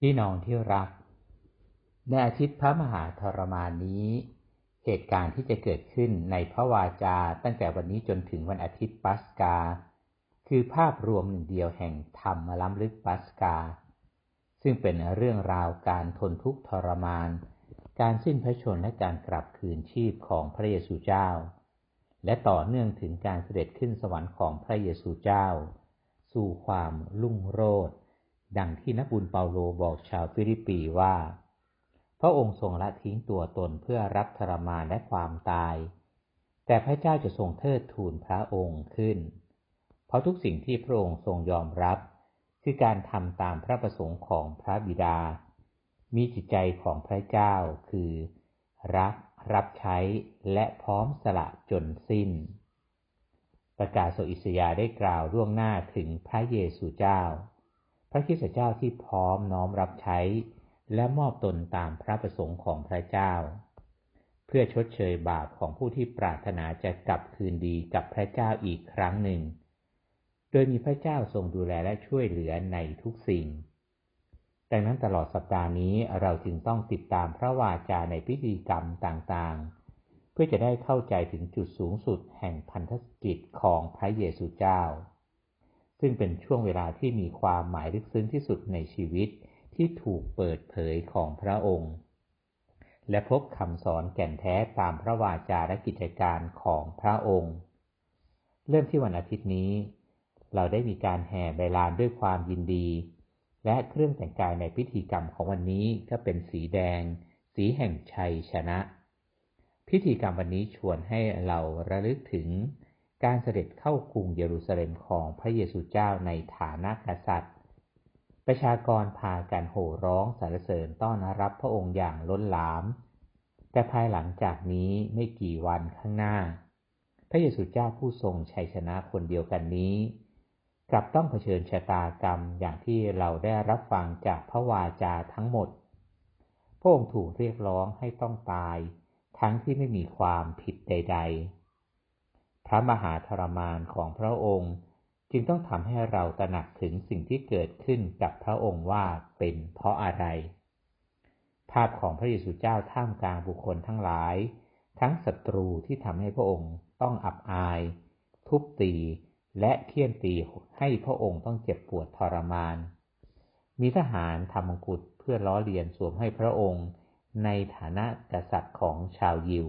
พี่น้องที่รัก ในอาทิตย์พระมหาทรมานนี้ เหตุการณ์ที่จะเกิดขึ้นในพระวาจาตั้งแต่วันนี้จนถึงวันอาทิตย์ปัสกา คือภาพรวมหนึ่งเดียวแห่งธรรมล้ำลึกปัสกา ซึ่งเป็นเรื่องราวการทนทุกข์ทรมาน การสิ้นพระชนและการกลับคืนชีพของพระเยซูเจ้า และต่อเนื่องถึงการเสด็จขึ้นสวรรค์ของพระเยซูเจ้า สู่ความรุ่งโรจน์ ดังที่นักบุญเปาโลบอกชาวฟิลิปปีว่า พระองค์ทรงละทิ้งตัวตนเพื่อรับทรมานและความตาย แต่พระเจ้าจะทรงเทิดทูนพระองค์ขึ้น เพราะทุกสิ่งที่พระองค์ทรงยอมรับ คือการทำตามพระประสงค์ของพระบิดา มีจิตใจของพระเจ้าคือ รัก รับใช้และพร้อมสละจนสิ้น ประกาศโซอิสยาได้กล่าวล่วงหน้าถึงพระเยซูเจ้า พระคิดเจ้าที่พร้อมน้อมรับใช้ และมอบตนตามพระประสงค์ของพระเจ้า เพื่อชดเชยบาปของผู้ที่ปรารถนาจะกลับคืนดีกับพระเจ้าอีกครั้งหนึ่ง โดยมีพระเจ้าทรงดูแลและช่วยเหลือในทุกสิ่ง ดังนั้นตลอดสัปดาห์นี้เราจึงต้องติดตามพระวาจาในพิธีกรรมต่างๆ เพื่อจะได้เข้าใจถึงจุดสูงสุดแห่งพันธกิจของพระเยซูเจ้า ซึ่งเป็นช่วงเวลาที่มีความหมายลึกซึ้งที่สุดในชีวิตที่ถูกเปิดเผยของพระองค์ และพบคำสอนแก่นแท้ตามพระวาจาและกิจการของพระองค์ เริ่มที่วันอาทิตย์นี้ เราได้มีการแห่ใบลานด้วยความยินดี และเครื่องแต่งกายในพิธีกรรมของวันนี้ก็เป็นสีแดง สีแห่งชัยชนะ พิธีกรรมวันนี้ชวนให้เราระลึกถึง การเสด็จเข้ากรุงเยรูซาเล็มของพระเยซูเจ้าในฐานะกษัตริย์ ประชากรพากันโห่ร้องสรรเสริญต้อนรับพระองค์อย่างล้นหลาม แต่ภายหลังจากนี้ไม่กี่วันข้างหน้า พระเยซูเจ้าผู้ทรงชัยชนะคนเดียวกันนี้ กลับต้องเผชิญชะตากรรมอย่างที่เราได้รับฟังจากพระวาจาทั้งหมด พระองค์ถูกเรียกร้องให้ต้องตาย ทั้งที่ไม่มีความผิดใด ๆ พระมหาทรมานของพระองค์ จึงต้องทำให้เราตระหนักถึงสิ่งที่เกิดขึ้นกับพระองค์ว่าเป็นเพราะอะไร ภาพของพระเยซูเจ้าท่ามกลางบุคคลทั้งหลาย ทั้งศัตรูที่ทำให้พระองค์ต้องอับอาย ทุบตีและเคี่ยนตีให้พระองค์ต้องเจ็บปวดทรมาน มีทหารทำมงกุฎเพื่อล้อเลียนสวมให้พระองค์ ในฐานะกษัตริย์ของชาวยิว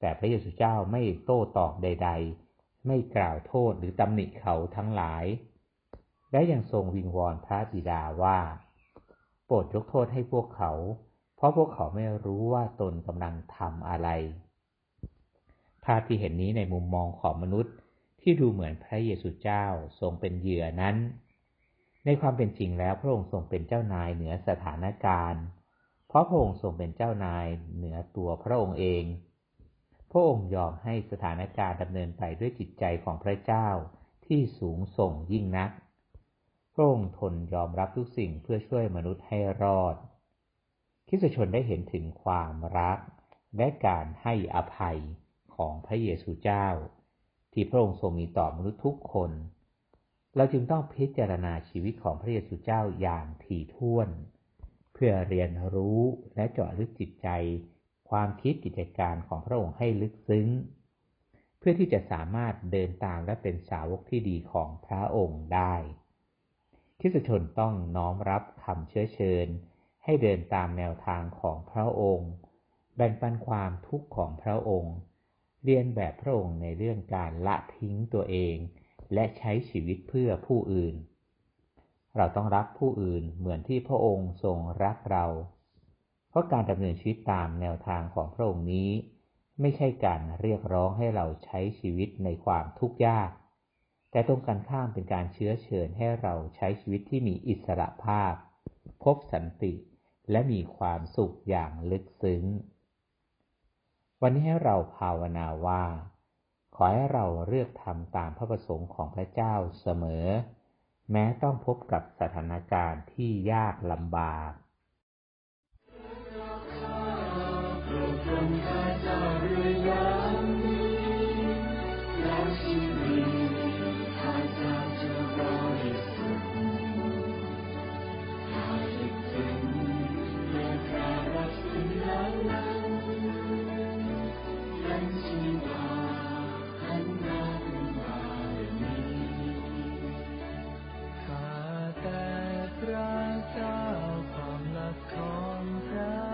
แต่พระเยซูเจ้าไม่โต้ตอบใด ๆ ไม่กล่าวโทษหรือตำหนิเขาทั้งหลาย และยังทรงวิงวอนพระบิดาว่า โปรดยกโทษให้พวกเขา เพราะพวกเขาไม่รู้ว่าตนกำลังทำอะไร ภาพที่เห็นนี้ในมุมมองของมนุษย์ที่ดูเหมือนพระเยซูเจ้าทรงเป็นเหยื่อนั้น ในความเป็นจริงแล้วพระองค์ทรงเป็นเจ้านายเหนือสถานการณ์ เพราะพระองค์ทรงเป็นเจ้านายเหนือตัวพระองค์เอง ระองค์ยอมให้สถานการณ์ดำเนินไปด้วยจิตใจของพระเจ้าที่สูงส่งยิ่งนัก พระองค์ทนยอมรับทุกสิ่งเพื่อช่วยมนุษย์ให้รอดคริสชนได้เห็นถึงความรัก และการให้อภัยของพระเยซูเจ้า ที่พระองค์ทรงมีต่อมนุษย์ทุกคน เราจึงต้องพิจารณาชีวิตของพระเยซูเจ้าอย่างถี่ถ้วน เพื่อเรียนรู้และเจาะลึกจิตใจ ความคิดกิจการของพระองค์ให้ลึกซึ้ง เพื่อที่จะสามารถเดินตามและเป็นสาวกที่ดีของพระองค์ได้คริสชนต้องน้อมรับคำเชื้อเชิญ ให้เดินตามแนวทางของพระองค์ แบ่งปันความทุกข์ของพระองค์ เรียนแบบพระองค์ในเรื่องการละทิ้งตัวเอง และใช้ชีวิตเพื่อผู้อื่น เราต้องรักผู้อื่นเหมือนที่พระองค์ทรงรักเรา ราะการดำเนินชีวิตตามแนวทางของพระองค์นี้ ไม่ใช่การเรียกร้องให้เราใช้ชีวิตในความทุกข์ยาก แต่ตรงกันข้ามเป็นการเชื้อเชิญให้เราใช้ชีวิตที่มีอิสระภาพ พบสันติ และมีความสุขอย่างลึกซึ้ง วันนี้ให้เราภาวนาว่า ขอให้เราเลือกทำตามพระประสงค์ของพระเจ้าเสมอ แม้ต้องพบกับสถานการณ์ที่ยากลำบาก ดาวความรักของเธอ